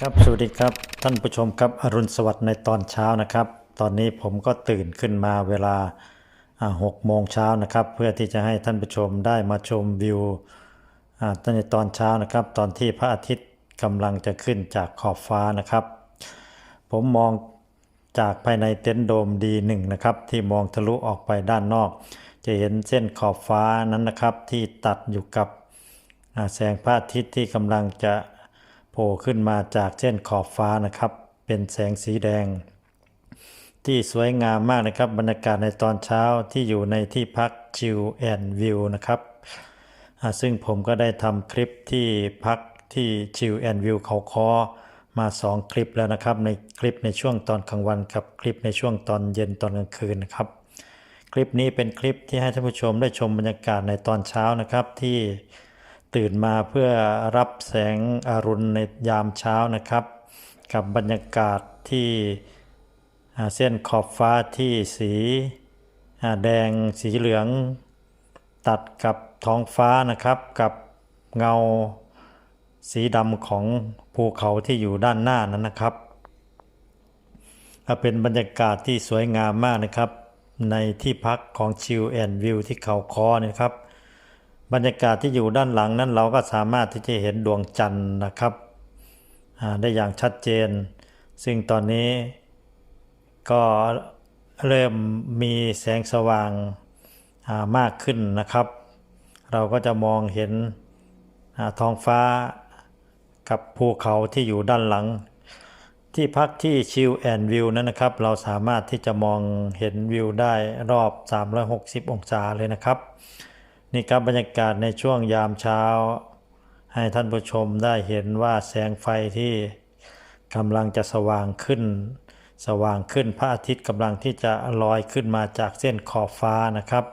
ครับสวัสดีครับท่านผู้ชมครับอรุณสวัสดิ์ในตอนเช้านะครับ ตอนนี้ผมก็ตื่นขึ้นมาเวลาหกโมงเช้านะครับ เพื่อที่จะให้ท่านผู้ชมได้มาชมวิวอ่าในตอนเช้านะครับ ตอนที่พระอาทิตย์กำลังจะขึ้นจากขอบฟ้านะครับ ผมมองจากภายในเต็นท์โดมดีหนึ่งนะครับ ที่มองทะลุออกไปด้านนอก จะเห็นเส้นขอบฟ้านั้นนะครับ ที่ตัดอยู่กับแสงพระอาทิตย์ที่กำลังจะ โผล่ขึ้นมาจากเส้นขอบฟ้านะครับ เป็นแสงสีแดง ที่สวยงามมากนะครับ บรรยากาศในตอนเช้าที่อยู่ในที่พักชิลแอนวิวนะครับซึ่งผมก็ได้ทำคลิปที่พักที่ชิลแอนวิวเขาคอมา 2 คลิปแล้วนะครับ ในคลิปในช่วงตอนกลางวันกับคลิปในช่วงตอนเย็นตอนกลางคืนนะครับ คลิปนี้เป็นคลิปที่ให้ท่านผู้ชมได้ชมบรรยากาศในตอนเช้านะครับที่ ตื่นมาเพื่อรับแสงอรุณในยามเช้านะครับ กับบรรยากาศที่เส้นขอบฟ้าที่สีแดงสีเหลือง ตัดกับท้องฟ้านะครับ กับเงาสีดำของภูเขาที่อยู่ด้านหน้านั้นนะครับเป็นบรรยากาศที่สวยงามมากนะครับ ในที่พักของชิลแอนวิวที่เขาคอเนยครับ บรรยากาศที่อยู่ด้านหลังนั้นเราก็สามารถที่จะเห็นดวงจันทร์นะครับได้อย่างชัดเจน ซึ่งตอนนี้ก็เริ่มมีแสงสว่างามากขึ้นนะครับ เราก็จะมองเห็นอท้องฟ้ากับภูเขาที่อยู่ด้านหลัง ที่พักที่ชิลแอนวิวนั้นนะครับ เราสามารถที่จะมองเห็นวิวได้รอบ 360 องศาเลยนะครับ นี่ครับบรรยากาศในช่วงยามเช้า ให้ท่านผู้ชมได้เห็นว่าแสงไฟที่กำลังจะสว่างขึ้น สว่างขึ้นพระอาทิตย์กำลังที่จะลอยขึ้นมาจากเส้นขอบฟ้านะครับ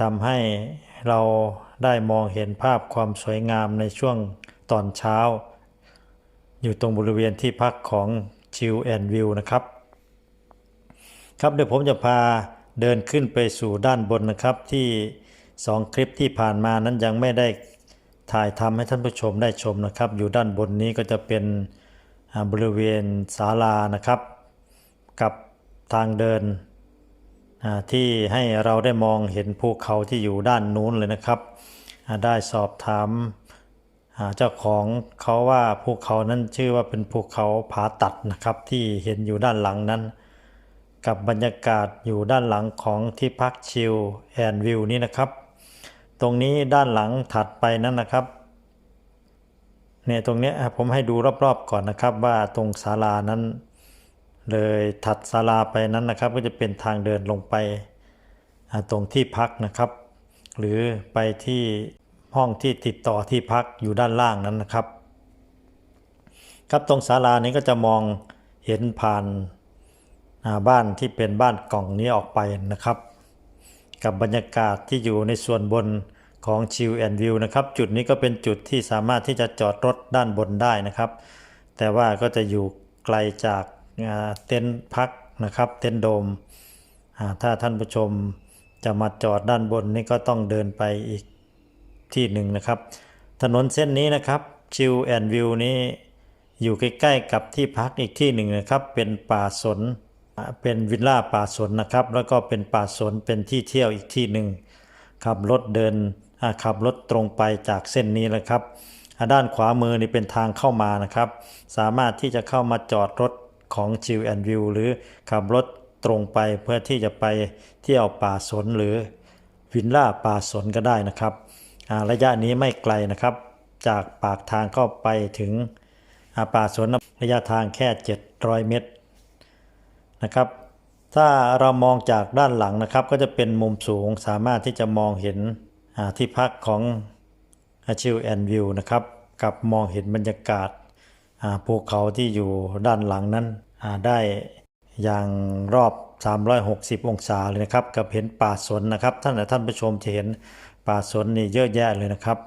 ทำให้เราได้มองเห็นภาพความสวยงามในช่วงตอนเช้า อยู่ตรงบริเวณที่พักของชิลแอนวิวนะครับ ครับเดี๋ยวผมจะพาเดินขึ้นไปสู่ด้านบนนะครับที่ 2คลิปที่ผ่านมานั้นยังไม่ได้ถ่ายทำให้ท่านผู้ชมได้ชมนะครับ อยู่ด้านบนนี้ก็จะเป็นบริเวณศาลานะครับ กับทางเดินที่ให้เราได้มองเห็นภูเขาที่อยู่ด้านนู้นเลยนะครับได้สอบถามเจ้าของเขาว่าภูเขานั้นชื่อว่าเป็นภูเขาผาตัดนะครับ ที่เห็นอยู่ด้านหลังนั้น กับบรรยากาศอยู่ด้านหลังของที่พักชิลแอนวิวนี้นะครับ ตรงนี้ด้านหลังถัดไปนั้นนะครับเนี่ยตรงเนี้ยผมให้ดูรอบๆก่อนนะครับ ว่าตรงศาลานั้น เลยถัดศาลาไปนั้นนะครับ ก็จะเป็นทางเดินลงไปตรงที่พักนะครับ หรือไปที่ห้องที่ติดต่อที่พักอยู่ด้านล่างนั้นนะครับ ครับตรงศาลานี้ก็จะมองเห็นผ่านบ้านที่เป็นบ้านกล่องนี้ออกไปนะครับ กับบรรยากาศที่อยู่ในส่วนบนของชิลแอนด์วิวนะครับ จุดนี้ก็เป็นจุดที่สามารถที่จะจอดรถด้านบนได้นะครับ แต่ว่าก็จะอยู่ไกลจากเต็นท์พักนะครับเต็นท์โดม ถ้าท่านผู้ชมจะมาจอดด้านบนนี่ก็ต้องเดินไปอีกที่หนึ่งนะครับ ถนนเส้นนี้นะครับชิลแอนด์วิวนี้อยู่ใกล้ๆกับที่พักอีกที่หนึ่งนะครับ เป็นป่าสน เป็นวิลล่าป่าสนนะครับ แล้วก็เป็นป่าสนเป็นที่เที่ยวอีกที่หนึ่งขับรถเดินขับรถตรงไปจากเส้นนี้แหละครับ ด้านขวามือนี่เป็นทางเข้ามานะครับ สามารถที่จะเข้ามาจอดรถของชิลแอนวิวหรือขับรถตรงไปเพื่อที่จะไปเที่ยวป่าสนหรือวิลล่าป่าสนก็ได้นะครับ ระยะนี้ไม่ไกลนะครับ จากปากทางเข้าไปถึงป่าสนระยะทางแค่ 700 เมตร นะครับ ถ้าเรามองจากด้านหลังนะครับ ก็จะเป็นมุมสูงสามารถที่จะมองเห็นที่พักของชิลแอนวิวนะครับ กับมองเห็นบรรยากาศภูเขาที่อยู่ด้านหลังนั้นได้อย่างรอบ 360 องศาเลยนะครับ กับเห็นป่าสนนะครับ ท่านท่านผู้ชมจะเห็นป่าสนนี่เยอะแยะเลยนะครับ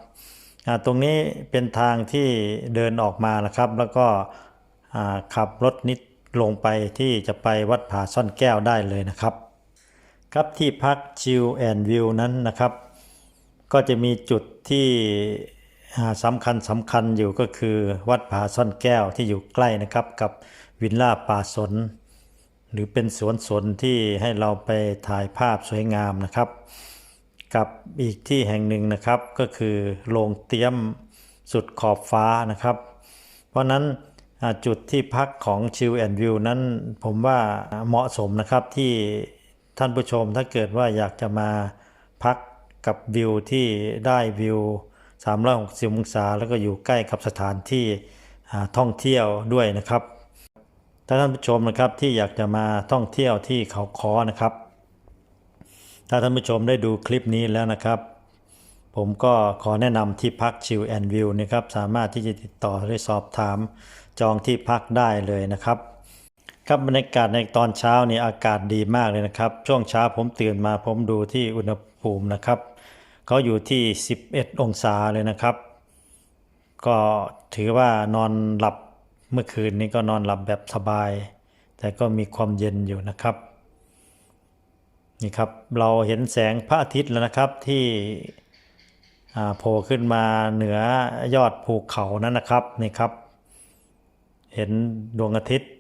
ตรงนี้เป็นทางที่เดินออกมานะครับ แล้วก็ขับรถนิด ลงไปที่จะไปวัดผาซ่อนแก้วได้เลยนะครับ ครับที่พักชิลแอนวิวนั้นนะครับ ก็จะมีจุดที่สำคัญสำคัญอยู่ก็คือวัดผาซ่อนแก้วที่อยู่ใกล้นะครับกับวิลล่าป่าสน หรือเป็นสวนสนที่ให้เราไปถ่ายภาพสวยงามนะครับ กับอีกที่แห่งหนึ่งนะครับก็คือโรงเตี้ยมสุดขอบฟ้านะครับ เพราะนั้น จุดที่พักของชิลแอนด์วิวนั้นผมว่าเหมาะสมนะครับที่ท่านผู้ชมถ้าเกิดว่าอยากจะมาพักกับวิวที่ได้วิว 360 องศา แล้วก็อยู่ใกล้กับสถานที่ท่องเที่ยวด้วยนะครับถ้าท่านผู้ชมนะครับที่อยากจะมาท่องเที่ยวที่เขาคอนะครับ ถ้าท่านผู้ชมได้ดูคลิปนี้แล้วนะครับ ผมก็ขอแนะนำที่พักชิลแอนวิวนะครับสามารถที่จะติดต่อได้สอบถามจองที่พักได้เลยนะครับ ครับบรรยากาศในตอนเช้านี่อากาศดีมากเลยนะครับ ช่วงเช้าผมตื่นมาผมดูที่อุณหภูมินะครับเขาอยู่ที่ 11 องศาเลยนะครับ ก็ถือว่านอนหลับเมื่อคืนนี้ก็นอนหลับแบบสบาย แต่ก็มีความเย็นอยู่นะครับนี่ครับเราเห็นแสงพระอาทิตย์แล้วนะครับที่ โผล่ขึ้นมาเหนือยอดภูเขานั้นนะครับนี่ครับ เห็นดวงอาทิตย์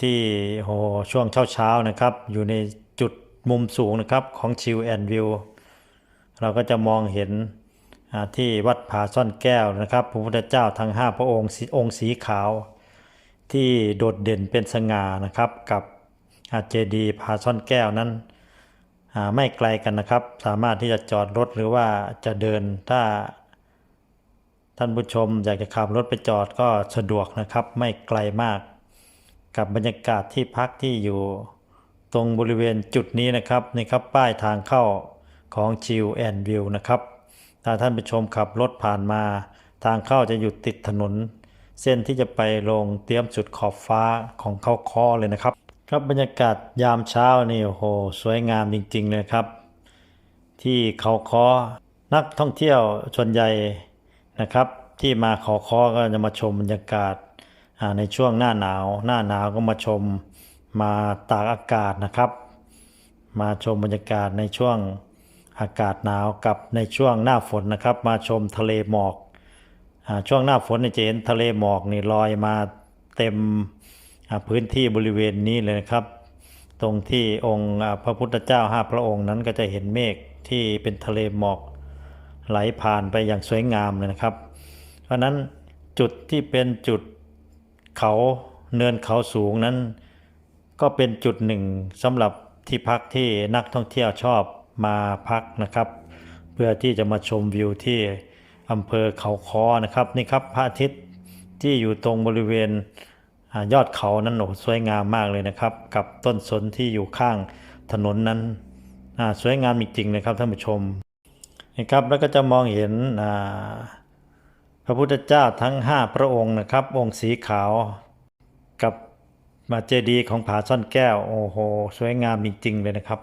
ที่โหช่วงเช้าๆนะครับ อยู่ในจุดมุมสูงนะครับของชิลแอนวิวเราก็จะมองเห็นที่วัดผาซ่อนแก้วนะครับพระพุทธเจ้าทั้ง 5 พระองค์องค์สีขาว ที่โดดเด่นเป็นสง่านะครับกับอาเจดีย์ผาซ่อนแก้วนั้น ไม่ไกลกันนะครับ สามารถที่จะจอดรถหรือว่าจะเดินถ้า ท่านผู้ชมอยากจะขับรถไปจอดก็สะดวกนะครับ ไม่ไกลมาก กับบรรยากาศที่พักที่อยู่ ตรงบริเวณจุดนี้นะครับนี่ครับป้ายทางเข้าของชิลแอนวิวนะครับถ้าท่านผู้ชมขับรถผ่านมา ทางเข้าจะอยู่ติดถนน เส้นที่จะไปลงเตรียมจุดขอบฟ้าของเขาคอเลยนะครับ ครับบรรยากาศยามเช้านี่โอ้โหสวยงามจริง ๆ เลยครับ ที่เขาคอนักท่องเที่ยวส่วนใหญ่นะครับ ที่มาเขาคอก็จะมาชมบรรยากาศในช่วงหน้าหนาว หน้าหนาวก็มาชมมาตากอากาศนะครับ มาชมบรรยากาศในช่วงอากาศหนาวกับในช่วงหน้าฝนนะครับ มาชมทะเลหมอกอช่วงหน้าฝนจะเห็นทะเลหมอกนี่ลอยมาเต็ม พื้นที่บริเวณนี้เลยนะครับ ตรงที่องค์พระพุทธเจ้าห้าพระองค์นั้นก็จะเห็นเมฆที่เป็นทะเลหมอกไหลผ่านไปอย่างสวยงามเลยนะครับ เพราะนั้นจุดที่เป็นจุดเขาเนินเขาสูงนั้น ก็เป็นจุดหนึ่งสำหรับที่พักที่นักท่องเที่ยวชอบมาพักนะครับ เพื่อที่จะมาชมวิวที่อำเภอเขาคอนะครับนี่ครับพระอาทิตย์ที่อยู่ตรงบริเวณ ยอดเขานั้นโอ้สวยงามมากเลยนะครับ กับต้นสนที่อยู่ข้างถนนนั้นสวยงามจริงๆเลยครับท่านผู้ชมนี่ครับแล้วก็จะมองเห็นพระพุทธเจ้าทั้ง 5 พระองค์นะครับ องค์สีขาวกับมาเจดีย์ของผาซ่อนแก้วโอ้โหสวยงามจริงๆเลยนะครับ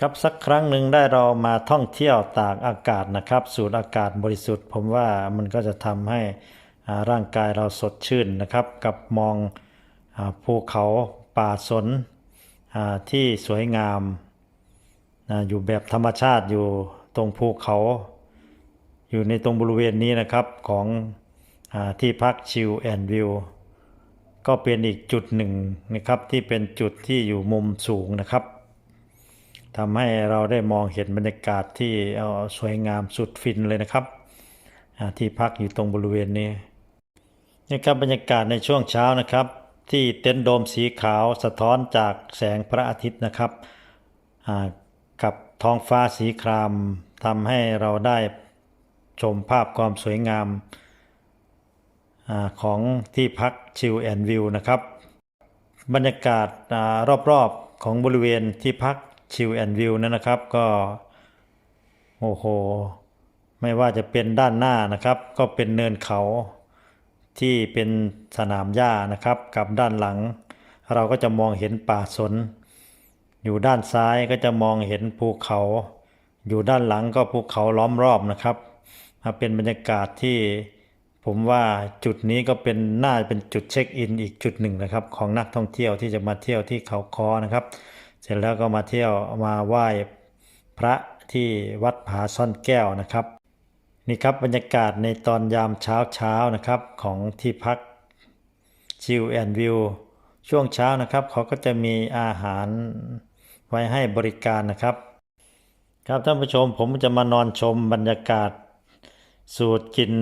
ครับสักครั้งหนึ่งได้เรามาท่องเที่ยวตากอากาศนะครับ สูดอากาศบริสุทธิ์ ผมว่ามันก็จะทำให้ ร่างกายเราสดชื่นนะครับ กับมองอภูเขาป่าสนที่สวยงามออยู่แบบธรรมชาติอยู่ตรงภูเขา อยู่ในตรงบริเวณนี้นะครับของอที่พักชิลแอนวิวก็เป็นอีกจุดหนึ่งนะครับที่เป็นจุดที่อยู่มุมสูงนะครับทำให้เราได้มองเห็นบรรยากาศที่สวยงามสุดฟินเลยนะครับที่พักอยู่ตรงบริเวณนี้ นี่ครับบรรยากาศในช่วงเช้านะครับ ที่เต็นท์โดมสีขาวสะท้อนจากแสงพระอาทิตย์นะครับกับท้องฟ้าสีครามทำให้เราได้ชมภาพความสวยงามอาของที่พักชิลแอนวิวนะครับ บรรยากาศอารอบๆของบริเวณที่พักชิลแอนวิวนั้นนะครับก็โอ้โห ไม่ว่าจะเป็นด้านหน้านะครับ ก็เป็นเนินเขา ที่เป็นสนามหญ้านะครับ กับด้านหลัง เราก็จะมองเห็นป่าสน อยู่ด้านซ้ายก็จะมองเห็นภูเขา อยู่ด้านหลังก็ภูเขาล้อมรอบนะครับอ่าเป็นบรรยากาศที่ผมว่าจุดนี้ก็เป็นน่าจะเป็นจุดเช็คอินอีกจุดหนึ่งนะครับ ของนักท่องเที่ยวที่จะมาเที่ยวที่เขาคอนะครับ เสร็จแล้วก็มาเที่ยวมาไหว้พระที่วัดผาซ่อนแก้วนะครับ นี่ครับบรรยากาศในตอนยามเช้าเช้านะครับของที่พักชิลแอนวิวช่วงเช้านะครับ เขาก็จะมีอาหารไว้ให้บริการนะครับ ครับท่านผู้ชมผมจะมานอนชมบรรยากาศ สูดกลิน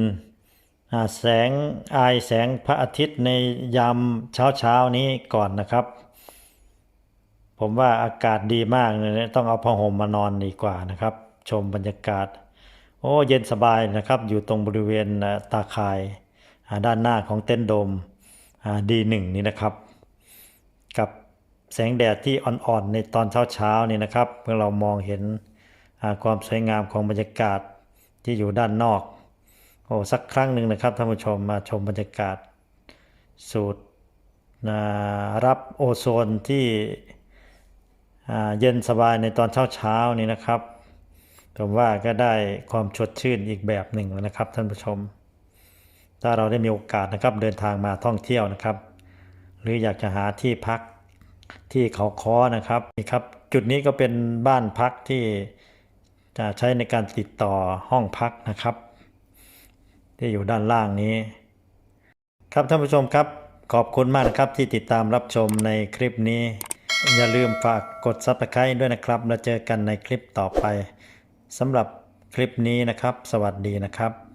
อ่าแสงอายแสงพระอาทิตย์ในยามเช้าเช้านี้ก่อนนะครับ ผมว่าอากาศดีมากเลยต้องเอาผ้าห่มมานอนดีกว่านะครับ ชมบรรยากาศ โอ้เย็นสบายนะครับ อยู่ตรงบริเวณตาข่ายด้านหน้าของเต็นท์โดมดีหนึ่งนี้นะครับ กับแสงแดดที่อ่อนๆในตอนเช้าๆนี่นะครับเมื่อเรามองเห็นความสวยงามของบรรยากาศที่อยู่ด้านนอกโอ้สักครั้งหนึ่งนะครับท่านผู้ชมมาชมบรรยากาศ สูตรรับโอโซนที่เย็นสบายในตอนเช้าๆนี่นะครับ ผมว่าก็ได้ความสดชื่นอีกแบบหนึ่งแล้วนะครับ ท่านผู้ชม ถ้าเราได้มีโอกาสนะครับเดินทางมาท่องเที่ยวนะครับ หรืออยากจะหาที่พักที่เขาค้อนะครับนี่ครับ จุดนี้ก็เป็นบ้านพักที่จะใช้ในการติดต่อห้องพักนะครับ ที่อยู่ด้านล่างนี้ ครับท่านผู้ชมครับ ขอบคุณมากนะครับที่ติดตามรับชมในคลิปนี้ อย่าลืมฝากกด Subscribe ด้วยนะครับ แล้วเจอกันในคลิปต่อไป สำหรับคลิปนี้นะครับ สวัสดีนะครับ